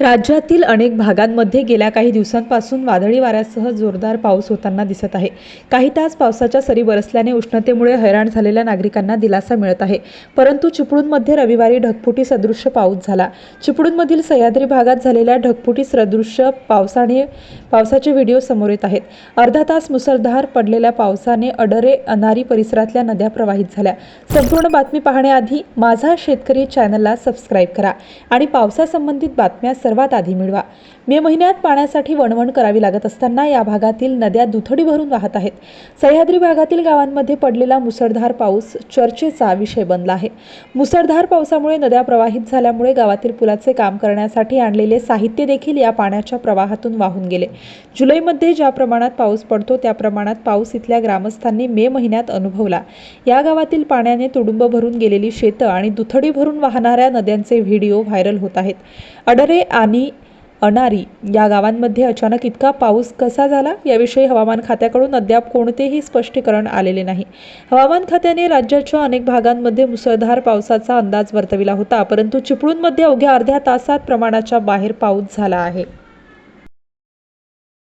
राज्यातील अनेक भागांमध्ये गेल्या काही दिवसांपासून वादळी वाऱ्यासह जोरदार पाऊस होताना दिसत आहे. काही तास पावसाच्या सरी बरसल्याने उष्णतेमुळे हैराण झालेल्या नागरिकांना दिलासा मिळत आहे. परंतु चिपळूणमध्ये रविवारी ढगफुटी सदृश्य पाऊस झाला. चिपळूणमधील सह्याद्री भागात झालेल्या ढगफुटी सदृश्य पावसाने पावसाचे व्हिडिओ समोर येत आहेत. अर्धा तास मुसळधार पडलेल्या पावसाने अडरे अनारी परिसरातल्या नद्या प्रवाहित झाल्या. संपूर्ण बातमी पाहण्याआधी माझा शेतकरी चॅनलला सबस्क्राईब करा आणि पावसासंबंधित बातम्या सर्वात आधी मिळवा. मे महिन्यात पाण्यासाठी वणवण करावी लागत असताना या भागातील नद्या दुथडी भरून वाहत आहेत. सह्याद्री भागातील गावांमध्ये पडलेला मुसळधार पाऊस चर्चेचा विषय बनला आहे. मुसळधार पावसामुळे नद्या प्रवाहित झाल्यामुळे गावातील पुलाचे काम करण्यासाठी आणलेले साहित्य देखील या पाण्याच्या प्रवाहातून वाहून गेले. जुलैमध्ये ज्या प्रमाणात पाऊस पडतो त्या प्रमाणात पाऊस इथल्या ग्रामस्थांनी मे महिन्यात अनुभवला. या गावातील पाण्याने तुडुंब भरून गेलेली शेतं आणि दुथडी भरून वाहणाऱ्या नद्यांचे व्हिडिओ व्हायरल होत आहेत. अडरे आणि अनारी या गावांमध्ये अचानक इतका पाऊस कसा झाला? याविषयी हवामान खात्याकडून अद्याप कोणतेही स्पष्टीकरण आलेले नाही. हवामान खात्याने राज्याच्या अनेक भागांमध्ये मुसळधार पावसाचा अंदाज वर्तविला होता परंतु चिपळूणमध्ये अवघ्या अर्ध्या तासात प्रमाणाच्या बाहेर पाऊस झाला आहे.